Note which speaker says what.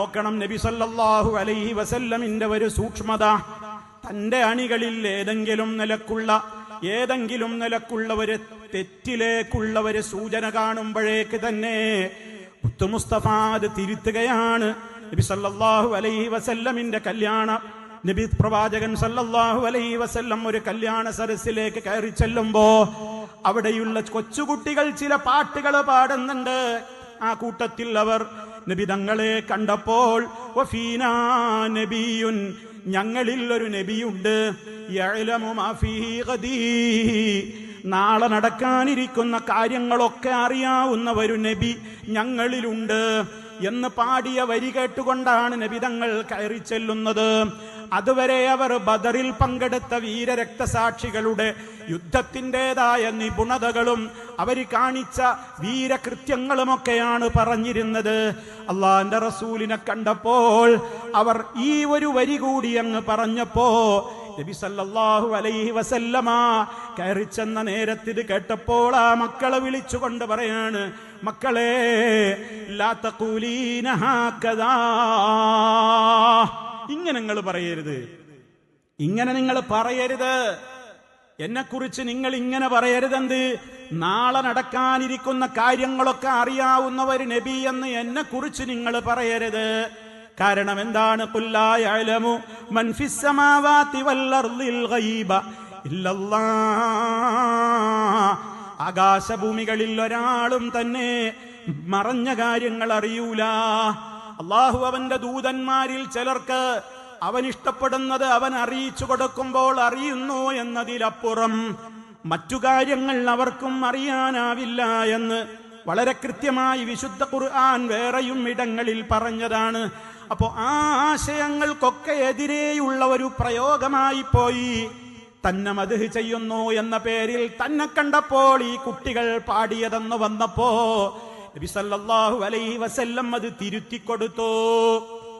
Speaker 1: നോക്കണം. നബി സല്ലല്ലാഹു അലൈഹി വസല്ലമിന്റെ ഒരു സൂക്ഷ്മത. തന്റെ അണികളിൽ ഏതെങ്കിലും നിലക്കുള്ള ഏതെങ്കിലും നിലക്കുള്ള ഒരു തെറ്റിലേക്കുള്ള ഒരു സൂചന കാണുമ്പോഴേക്ക് തന്നെ മുസ്തഫ അത് തിരുത്തുകയാണ്. നബി സല്ലല്ലാഹു അലൈഹി വസല്ലമിന്റെ കല്യാണ നബി പ്രവാചകൻ സല്ലല്ലാഹു അലൈഹി വസല്ലം ഒരു കല്യാണ സരസിലേക്ക് കയറി ചെല്ലുമ്പോ അവിടെയുള്ള കൊച്ചുകുട്ടികൾ ചില പാട്ടുകൾ പാടുന്നുണ്ട്. ആ കൂട്ടത്തിൽ അവർ നബി തങ്ങളെ കണ്ടപ്പോൾ നബിയുൻ ഞങ്ങളിൽ ഒരു നബിയുണ്ട്. നാളെ നടക്കാനിരിക്കുന്ന കാര്യങ്ങളൊക്കെ അറിയാവുന്ന ഒരു നബി ഞങ്ങളിലുണ്ട് എന്ന് പാടിയ വരി കേട്ടുകൊണ്ടാണ് നബിതങ്ങൾ കയറി ചെല്ലുന്നത്. അതുവരെ അവർ ബദറിൽ പങ്കെടുത്ത വീരരക്തസാക്ഷികളുടെ യുദ്ധത്തിന്റെതായ നിപുണതകളും അവർ കാണിച്ച വീരകൃത്യങ്ങളുമൊക്കെയാണ് പറഞ്ഞിരുന്നത്. അള്ളാന്റെ റസൂലിനെ കണ്ടപ്പോൾ അവർ ഈ ഒരു വരി കൂടി അങ്ങ് പറഞ്ഞപ്പോ നബി സല്ലല്ലാഹു അലൈഹി വസല്ലമ കയറി ചെന്ന നേരത്തിത് കേട്ടപ്പോൾ ആ മക്കളെ വിളിച്ചുകൊണ്ട് പറയാണ് മക്കളെ ഇങ്ങനെ നിങ്ങൾ പറയരുത്. ഇങ്ങനെ നിങ്ങൾ പറയരുത്. എന്നെക്കുറിച്ച് നിങ്ങൾ ഇങ്ങനെ പറയരുതെന്ത്? നാളെ നടക്കാനിരിക്കുന്ന കാര്യങ്ങളൊക്കെ അറിയാവുന്ന ഒരു നബി എന്ന് എന്നെക്കുറിച്ച് നിങ്ങൾ പറയരുത്. കാരണം എന്താണ്? ആകാശഭൂമികളിൽ ഒരാളും തന്നെ മറഞ്ഞ കാര്യങ്ങൾ അറിയൂല. അള്ളാഹു അവന്റെ ദൂതന്മാരിൽ ചിലർക്ക് അവൻ ഇഷ്ടപ്പെടുന്നത് അവൻ അറിയിച്ചു കൊടുക്കുമ്പോൾ അറിയുന്നു എന്നതിലപ്പുറം മറ്റു കാര്യങ്ങൾ അവർക്കും അറിയാനാവില്ല എന്ന് വളരെ കൃത്യമായി വിശുദ്ധ ഖുർആൻ വേറെയും ഇടങ്ങളിൽ പറഞ്ഞതാണ്. അപ്പോ ആ ആശയങ്ങൾക്കൊക്കെ എതിരെയുള്ള ഒരു പ്രയോഗമായി പോയി. തന്നെ മധു ചെയ്യുന്നു എന്ന പേരിൽ തന്നെ കണ്ടപ്പോൾ ഈ കുട്ടികൾ പാടിയതെന്ന് വന്നപ്പോ നബി സല്ലല്ലാഹു അലൈഹി വസല്ലം അത് തിരുത്തി കൊടുത്തു.